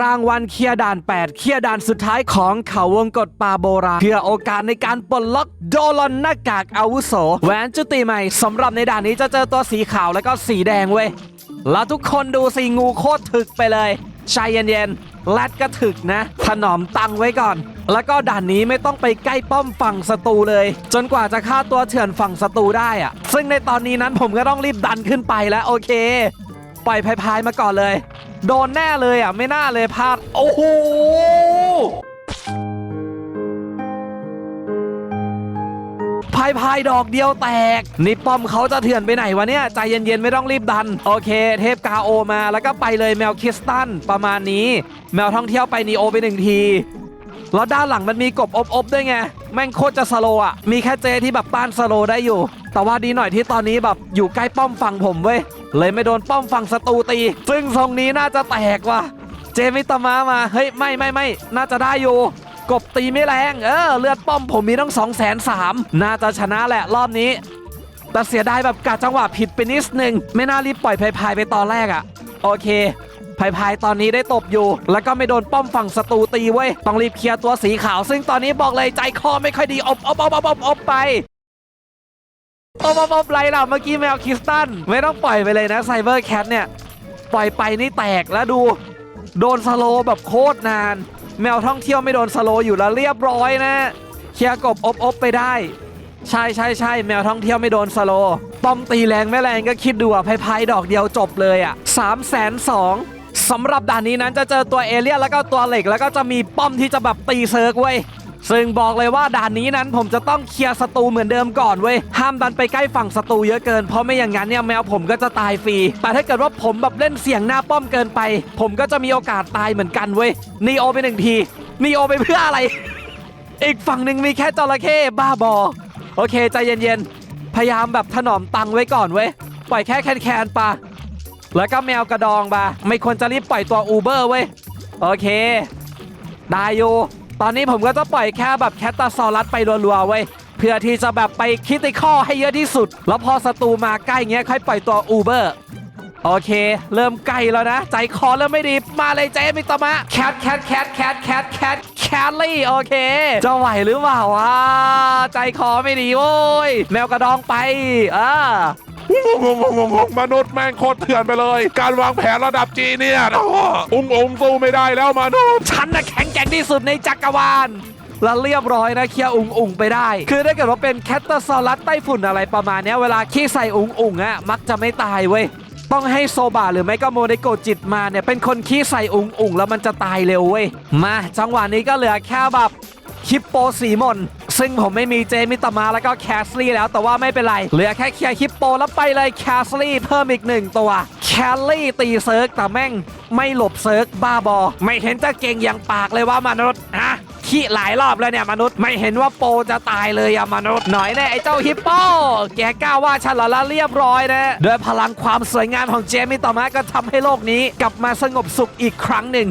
รางวัลเคลียร์ด่าน 8 เคลียร์ด่านสุดท้ายของเขาวงกฏปาโบราเพื่อโอกาสในการปลดล็อกโดลอนหน้ากากอาวุโสแหวนจุติใหม่สำหรับในด่านนี้จะเจอตัวสีขาวแล้วก็สีแดงเว้ย แล้วทุกคนดูสีงูโคตรถึกไปเลยใจเย็นๆแรดก็ถึกนะ ถนอมตังไว้ก่อน แล้วก็ด่านนี้ไม่ต้องไปใกล้ป้อมฝั่งศัตรูเลย จนกว่าจะฆ่าตัวเถื่อนฝั่งศัตรูได้อะซึ่งในตอนนี้นั้นผมก็ต้องรีบดันขึ้นไปแล้วโอเค ปล่อยพายๆมาก่อนเลย โดนแน่เลยอะไม่น่าเลยพลาดโอ้โหพายพายดอกเดียวแตก นี่ป้อมเขาจะเถื่อนไปไหนวะเนี่ย ใจเย็นๆ ไม่ต้องรีบดัน โอเค เทพกาโอมาแล้วก็ไปเลยแมวคิสตัน ประมาณนี้ แมวท่องเที่ยวไปนีโอไปหนึ่งที แล้วด้านหลังมันมีกบอบๆด้วยไง แม่งโคตรจะสโลอะ มีแค่เจที่แบบต้านสโลได้อยู่ แต่ว่าดีหน่อยที่ตอนนี้แบบอยู่ใกล้ป้อมฝั่งผมเว้ย เลยไม่โดนป้อมฝั่งศัตรูตี ซึ่งทรงนี้น่าจะแตกว่ะ เจมิตามามา เฮ้ยไม่ไม่ไม่ น่าจะได้อยู่ กบตีไม่แรง เออเลือดป้อมผมมีต้องสองแสนสามน่าจะชนะแหละรอบนี้ แต่เสียดายแบบกะจังหวะผิดไปนิดนึง ไม่น่ารีบปล่อยพายพายไปตอนแรกอะ่ะ โอเค พายพายตอนนี้ได้ตบอยู่ แล้วก็ไม่โดนป้อมฝั่งศัตรูตีเว้ย ต้องรีบเคลียร์ตัวสีขาว ซึ่งตอนนี้บอกเลยใจคอไม่ค่อยดีอบอบอบอบอบอบไปอบอบอบไรล่ะเมื่อกี้แมวคริสตัน ไม่ต้องปล่อยไปเลยนะไซเบอร์แคทเนี่ย ปล่อยไปนี่แตกแล้วดู โดนสโลแบบโคตรนาน แมวท่องเที่ยวไม่โดนสโลอยู่แล้วเรียบร้อยนะ เคลียร์กบอบอบไปได้ใช่ใช่ใช่แมวท่องเที่ยวไม่โดนสโลป้อมตีแรงไม่แรงก็คิดดูอะพายๆดอกเดียวจบเลยอะสามแสนสอง สำหรับด่านนี้นั้นจะเจอตัวเอเลี่ยนแล้วก็ตัวเหล็กแล้วก็จะมีป้อมที่จะแบบตีเซิร์กเว้ยซึ่งบอกเลยว่าด่านนี้นั้นผมจะต้องเคลียร์ศัตรูเหมือนเดิมก่อนเว้ยห้ามดันไปใกล้ฝั่งศัตรูเยอะเกินเพราะไม่อย่างนั้นเนี่ยแมวผมก็จะตายฟรีแต่ถ้าเกิดว่าผมแบบเล่นเสียงหน้าป้อมเกินไป ผมก็จะมีโอกาสตายเหมือนกันเว้ยนีโอไปหนึ่งทีนีโอไปเพื่ออะไร อีกฝั่งหนึ่งมีแค่จระเข้บ้าบอ โอเคใจเย็นๆพยายามแบบถนอมตังไว้ก่อนเว้ยปล่อยแค่แคนแคนปะ แล้วก็แมวกระดองปะไม่ควรจะรีบปล่อยตัวอูเบอร์เว้ย โอเค ได้อยู่ ตอนนี้ผมก็จะปล่อยแค่แบบแคตตาซอรัสไปรัวๆเว้ย เพื่อที่จะแบบไปคิดในข้อให้เยอะที่สุด แล้วพอศัตรูมาใกล้เงี้ยค่อยปล่อยตัวอูเบอร์โอเค เริ่มใกลแล้วนะ ใจคอเริ่มไม่ดี มาเลยเจมิตามะแคทแคทแคทแคทแคทแคทแคทลี่โอเค จะไหวหรือเปล่าวะใจคอไม่ดีโว้ย แมวกระดองไปอ่า มนุษย์แม่งโคตรเถื่อนไปเลย การวางแผนระดับจีเนี่ยโอ้โหอุ้มอุ้มสู้ไม่ได้แล้วมนุษย์ฉันน่ะแข็งแกร่งที่สุดในจักรวาลแล้วเรียบร้อยนะเคลียร์อุงอุงไปได้ คือถ้าเกิดว่าเป็นแคตตาซอรัสไต้ฝุ่นอะไรประมาณนี้เวลาขี้ใส่อุงอุงอะมักจะไม่ตายเว้ยต้องให้โซบะหรือไม่ก็โมเดโกจิตมาเนี่ยเป็นคนขี้ใส่อุงอุงแล้วมันจะตายเร็วเว้ยมาจังหวะนี้ก็เหลือแค่แบบคิปโปสีมน ซึ่งผมไม่มีเจมิตามาแล้วก็แคสลี่แล้วแต่ว่าไม่เป็นไร เหลือแค่เคลียร์คิปโปแล้วไปเลยแคสลี่เพิ่มอีกหนึ่งตัวแคลลี่ตีเซิร์กแต่แม่งไม่หลบเซิร์กบ้าบอ ไม่เห็นจะเก่งอย่างปากเลยว่ามนุษย์ฮะขี้หลายรอบแล้วเนี่ยมนุษย์ไม่เห็นว่าโปจะตายเลยอะมนุษย์หน่อยแน่ไอ้เจ้าฮิปโปแกกล้าว่าฉันเหรอละเรียบร้อยนะด้วยพลังความสวยงามของเจมิต่อมาก็ทำให้โลกนี้ กลับมาสงบสุขอีกครั้งหนึ่ง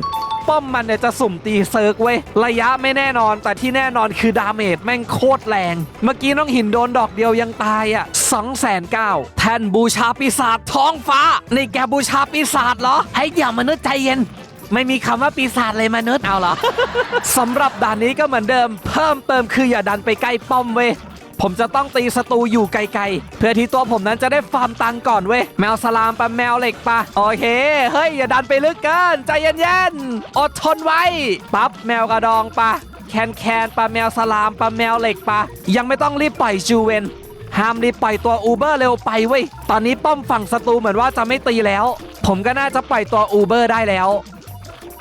ป้อมมันเนี่ยจะสุ่มตีเซิร์กเว้ยระยะไม่แน่นอน แต่ที่แน่นอนคือดาเมจแม่งโคตรแรง เมื่อกี้น้องหินโดนดอกเดียวยังตายอะ2องแสนเก้าแทนบูชาปีศาจท้องฟ้านี่แกบูชาปีศาจเหรอให้อย่ามนุษย์ใจเย็นไม่มีคำว่าปีศาจเลยมนุษย์เอาเหรอสำหรับด่านนี้ก็เหมือนเดิม เพิ่มเติมคืออย่าดันไปใกล้ป้อมเว้ย ผมจะต้องตีศัตรูอยู่ไกลๆ เพื่อที่ตัวผมนั้นจะได้ฟาร์มตังก่อนเว้ย แมวสลามปะแมวเหล็กปะโอเค เฮ้ย อย่าดันไปลึกเกิน ใจเย็นๆ อดทนไว้ ปั๊บแมวกระดองปะแคนแคนปะแมวสลามปะแมวเหล็กปะยังไม่ต้องรีบปล่อยจูเวนห้ามรีบปล่อยตัวอูเบอร์เร็วไปเว้ย ตอนนี้ป้อมฝั่งศัตรูเหมือนว่าจะไม่ตีแล้ว ผมก็น่าจะปล่อยตัวอูเบอร์ได้แล้ว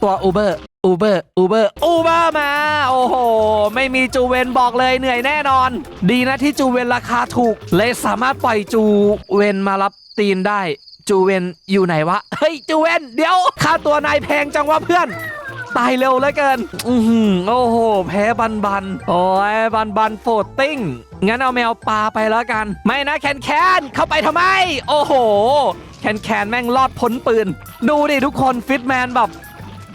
ตัวอูเบอร์ อูเบอร์อูเบอร์อูเบอร์มา โอ้โห ไม่มีจูเวนบอกเลยเหนื่อยแน่นอน ดีนะที่จูเวนราคาถูก เลยสามารถปล่อยจูเวนมารับตีนได้ จูเวนอยู่ไหนวะ เฮ้ย จูเวนเดี๋ยว ค่าตัวนายแพงจังวะเพื่อน ตายเร็วเหลือเกิน อือหือโอ้โห แพ้บันบัน โอ้ยบันบันโฟดติ้งงั้นเอาแมวปลาไปแล้วกัน ไม่นะแคนแคนเข้าไปทำไม โอ้โห แคนแคนแม่งรอดพ้นปืน ดูดิทุกคนฟิตแมนแบบ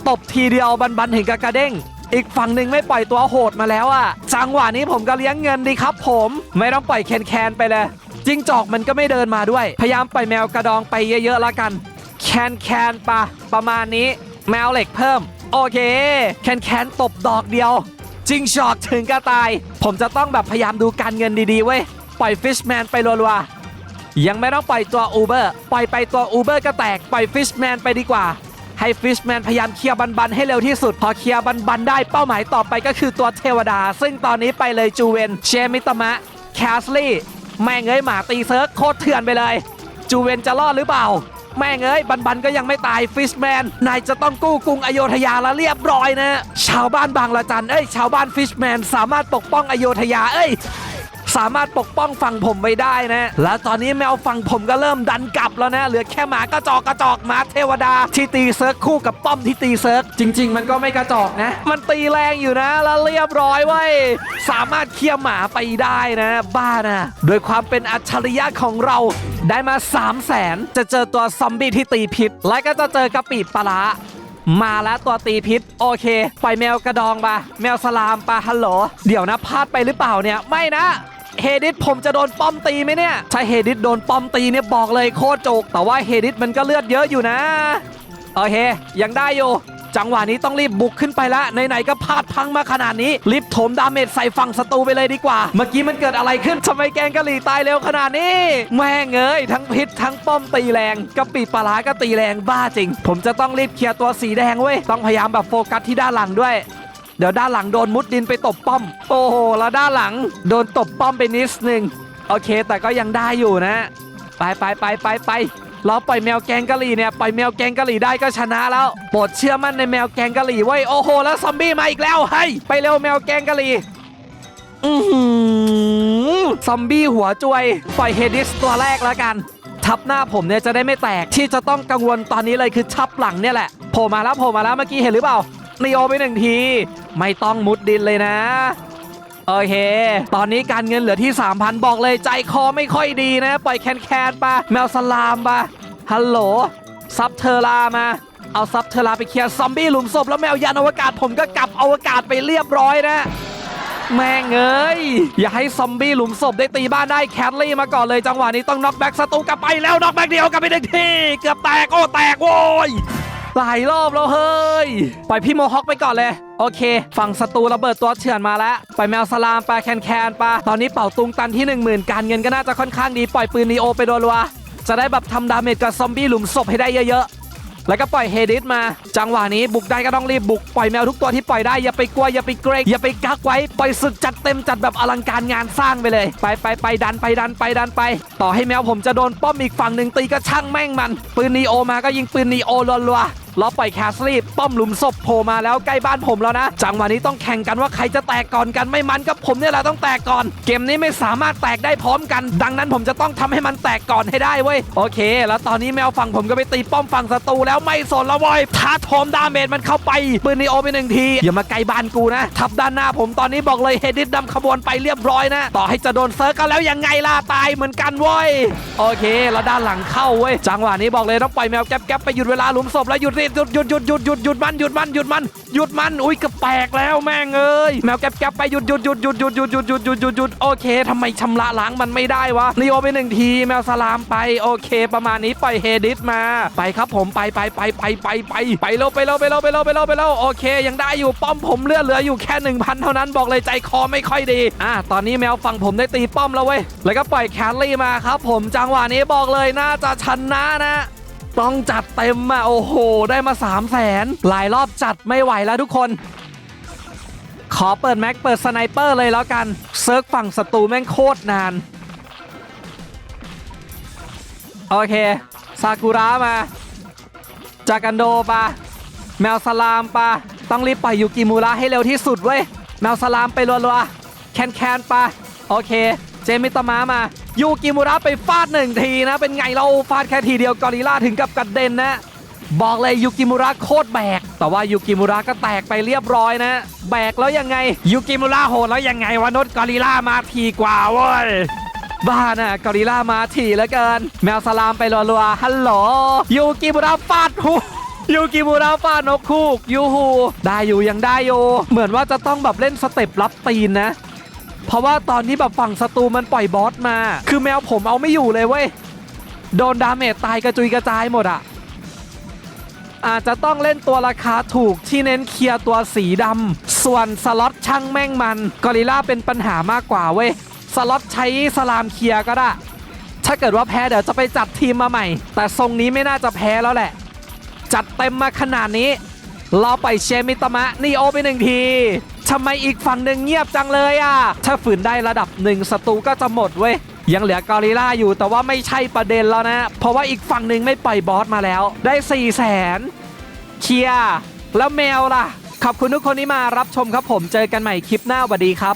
ตบทีเดียวบันบันถึงกับกระเด้งอีกฝั่งหนึ่งไม่ปล่อยตัวโหดมาแล้วอะจังหวะนี้ผมก็เลี้ยงเงินดีครับผม ไม่ต้องปล่อยแคนแคนไปเลย จิงจอกมันก็ไม่เดินมาด้วย พยายามปล่อยแมวกระดองไปเยอะๆแล้วกัน แคนแคนปะประมาณนี้ แมวเหล็กเพิ่ม โอเค แคนแคนตบดอกเดียว จิงชอกถึงกระตาย ผมจะต้องแบบพยายามดูการเงินดีๆเว้ย ปล่อยฟิชแมนไปรัวๆยังไม่ต้องปล่อยตัวอูเบอร์ปล่อยไปตัวอูเบอร์ก็แตก ปล่อยฟิชแมนไปดีกว่า ให้ฟิชแมนพยายามเคลียร์บันๆให้เร็วที่สุด พอเคลียร์บันๆได้เป้าหมายต่อไปก็คือตัวเทวดา ซึ่งตอนนี้ไปเลยจูเวนเชมิตมะแคสลี่แม่งเอ้ยหมาตีเซิร์ฟโคตรเถื่อนไปเลย จูเวนจะรอดหรือเปล่า แม่งเอ้ยบันบันก็ยังไม่ตายฟิชแมนนายจะต้องกู้กรุงอโยธยาแล้วเรียบร้อยนะ ชาวบ้านบางละจันเอ้ยชาวบ้านฟิชแมนสามารถปกป้องอโยธยาเอ้ย สามารถปกป้องฝั่งผมไว้ได้นะ แล้วตอนนี้แมวฝั่งผมก็เริ่มดันกลับแล้วนะ เหลือแค่หมากระจอกกระจอกหมาเทวดาที่ตีเซิร์ฟคู่กับป้อมที่ตีเซิร์ฟจริง ๆ มันก็ไม่กระจอกนะ มันตีแรงอยู่นะ แล้วเรียบร้อยเว้ยสามารถเคลียร์หมาไปได้นะ บ้านะโดยความเป็นอัจฉริยะของเราได้มา 3 0 0แสนจะเจอตัวซอมบี้ที่ตีพิษ และก็จะเจอกระปิปลาร้ามาแล้วตัวตีพิษ โอเคปล่อยแมวกระดองปะแมวสลามปะฮัลโหล เดี๋ยวนะพลาดไปหรือเปล่าเนี่ย ไม่นะ เฮดิสผมจะโดนป้อมตีไหมเนี่ยถ้าเฮดิสโดนป้อมตีเนี่ยบอกเลยโคตรโจกแต่ว่าเฮดิสมันก็เลือดเยอะอยู่นะโอเคยังได้อยู่จังหวะนี้ต้องรีบบุกขึ้นไปละไหนๆก็พลาดพังมาขนาดนี้ รีบโถมดาเมจใส่ฝั่งศัตรูไปเลยดีกว่า เมื่อกี้มันเกิดอะไรขึ้นทำไมแกงกะหรี่ตายเร็วขนาดนี้ แม่งเอ้ยทั้งพิษทั้งป้อมตีแรงกะปิปลาร้าก็ตีแรงบ้าจริง ผมจะต้องรีบเคลียร์ตัวสีแดงเว้ยต้องพยายามแบบโฟกัสที่ด้านหลังด้วย เดี๋ยวด้านหลังโดนมุดดินไปตบป้อม โอ้โหแล้วด้านหลังโดนตบป้อมไปนิดนึงโอเค แต่ก็ยังได้อยู่นะ ไปไปไปไปไปเราปล่อยแมวแกงกะหรี่เนี่ยปล่อยแมวแกงกะหรี่ได้ก็ชนะแล้วโปรดเชื่อมั่นในแมวแกงกะหรี่เว้โอ้โห แล้วซอมบี้มาอีกแล้วเฮ้ยไปเร็วแมวแกงกะหรี่อือซอมบี้หัวจวย ปล่อยเฮดิสตัวแรกแล้วกัน ทับหน้าผมเนี่ยจะได้ไม่แตกที่จะต้องกังวลตอนนี้เลยคือทับหลังเนี่ยแหละโผล่มาแล้วโผล่มาแล้วเมื่อกี้เห็นหรือเปล่านีโอไปหนึ่งที ไม่ต้องมุดดินเลยนะ โอเค ตอนนี้การเงินเหลือที่ 3,000 บอกเลยใจคอไม่ค่อยดีนะ ปล่อยแคนแคนๆปะแมวสลามปะฮัลโหล ซับเทอรามาเอาซับเทอราไปเคลียร์ซอมบี้หลุมศพแล้วแมวยานอวกาศผมก็กลับอวกาศไปเรียบร้อยนะแม่งเอ้ย อย่าให้ซอมบี้หลุมศพได้ตีบ้านได้แคทลี่มาก่อนเลยจังหวะนี้ต้องน็อกแบ็กศัตรูกลับไปแล้วน็อกแบ็กเดียวกลับไปหนึ่งทีเกือบแตกโอ้แตกโว้ย หลายรอบแล้วเฮ้ย ปล่อยพี่โมฮอคไปก่อนเลย โอเค ฝั่งศัตรูระเบิดตัวเฉือนมาแล้วปล่อยแมวสลามไปแคนแคนไปตอนนี้เป่าตุงตันที่ 1 0,000 การเงินก็น่าจะค่อนข้างดี ปล่อยปืนนีโอไปรัวจะได้แบบทำดาเมจกับซอมบี้หลุมศพให้ได้เยอะๆ แล้วก็ปล่อยเฮดิสมา จังหวะนี้บุกได้ก็ต้องรีบบุก ปล่อยแมวทุกตัวที่ปล่อยได้ อย่าไปกลัว อย่าไปเกรง อย่าไปกักไว้ ปล่อยสุดจัดเต็มจัดแบบอลังการงานสร้างไปเลย ไปไปไปดันไปดันไปดันไป ต่อให้แมวผมจะโดนป้อมอีกฝั่งหนึ่งตีก็ช่างแม่งมัน ปืนนีโอมาก็ยิงปืนนีโอรัวๆ ล้อปล่อยแคสลีป้อมหลุมศพโผล่มาแล้วใกล้บ้านผมแล้วนะ จังหวะนี้ต้องแข่งกันว่าใครจะแตกก่อนกันไม่มันกับผมเนี่ยแหละต้องแตกก่อน เกมนี้ไม่สามารถแตกได้พร้อมกัน ดังนั้นผมจะต้องทำให้มันแตกก่อนให้ได้เว้ยโอเค แล้วตอนนี้แมวฝั่งผมก็ไปตีป้อมฝั่งศัตรูแล้วไม่สนล้วเว้ยท้าโถมดาเมจมันเข้าไปปืนนีโอไปหนึ่งทีอย่ามาใกล้บ้านกูนะทับด้านหน้าผมตอนนี้บอกเลยเฮดิสนำขบวนไปเรียบร้อยนะ ต่อให้จะโดนเซิร์ฟก็แล้วยังไงล่ะตายเหมือนกันเว้ยโอเค แล้วด้านหลังเข้าเว้ยจังหวะนี้บอกเลยต้องปล่อยแมวแก๊บๆไปหยุดเวลาหลุมศพแล้วหยุดรีบหยุดหยุดหยุดหยุดหยุดหยุดมันหยุดมันหยุดมันหยุดมันอุ้ยกระแปลกแล้วแม่งเอ้ยแมวแก๊บไปหยุดหยุดหยุดหยุดหยุดหยุดหยุดหยุดหยุดหยุดหยุดโอเคทำไมชำระล้างมันไม่ได้วะนีโอไปหนึ่งทีแมวสลามไปโอเค ประมาณนี้ปล่อยเฮดิสมาไปครับผมไปไปไปไปไปไปไปเร็วไปเร็วไปเร็วไปเร็วไปเร็วไปเร็วโอเค ยังได้อยู่ป้อมผมเลือดเหลืออยู่แค่หนึ่งพันเท่านั้นบอกเลยใจคอไม่ค่อยดีอะตอนนี้แมวฝั่งผมได้ตีป้อมแล้วเว้ยแล้วก็ปล่อยแคลรี่มาครับ ผมจังหวะนี้บอกเลยน่าจะชนะนะ ต้องจัดเต็มอะโอ้โห ได้มา3 0 0แสนหลายรอบจัดไม่ไหวแล้วทุกคน ขอเปิดแม็กเปิดสไนเปอร์เลยแล้วกันเซิร์ฟฝั่งศัตรูแม่งโคตรนาน โอเค ซากุระมา จากันโดปะแมวสลามปะต้องรีบปล่อยยูกิมูระให้เร็วที่สุดเว้ย แมวสลามไปรัวๆแคนแคนปะโอเค เจมิตามะมายูกิมูระไปฟาดหนึ่งทีนะ เป็นไงเราฟาดแค่ทีเดียวกอริลลาถึงกับกระเด็นนะ บอกเลยยูกิมูระโคตรแบก แต่ว่ายูกิมูระก็แตกไปเรียบร้อยนะ แบกแล้วยังไงยูกิมูระโหดแล้วยังไงวะนดกอริลลามาทีกว่าเว้ยบ้าน่ะกอริลลามาถี่เหลือเกิน แมวสลามไปรัวๆฮัลโหลยูกิมูระฟาดหูยูกิมูระฟาดนกคูกยูฮูได้อยู่ยังได้อยู่เหมือนว่าจะต้องแบบเล่นสเต็ปรับตีนนะ เพราะว่าตอนนี้แบบฝั่งศัตรูมันปล่อยบอสมา คือแมวผมเอาไม่อยู่เลยเว้ย โดนดาเมจตายกระจุยกระจายหมดอะอาจจะต้องเล่นตัวราคาถูกที่เน้นเคลียร์ตัวสีดำ ส่วนสล็อตช่างแม่งมัน กอริล่าเป็นปัญหามากกว่าเว้ย สล็อตใช้สลามเคลียร์ก็ได้ ถ้าเกิดว่าแพ้เดี๋ยวจะไปจัดทีมมาใหม่ แต่ทรงนี้ไม่น่าจะแพ้แล้วแหละ จัดเต็มมาขนาดนี้ เราไปเชมิตมะ นีโอไปหนึ่งที ทำไมอีกฝั่งหนึ่งเงียบจังเลยอะ ถ้าฝืนได้ระดับหนึ่งศัตรูก็จะหมดเว้ย ยังเหลือกอริลล่าอยู่แต่ว่าไม่ใช่ประเด็นแล้วนะ เพราะว่าอีกฝั่งหนึ่งไม่ปล่อยบอสมาแล้ว ได้4ี่แสนเคลียร์แล้วแมวล่ะ ขอบคุณทุกคนที่มารับชมครับผม เจอกันใหม่คลิปหน้าสวัสดีครับ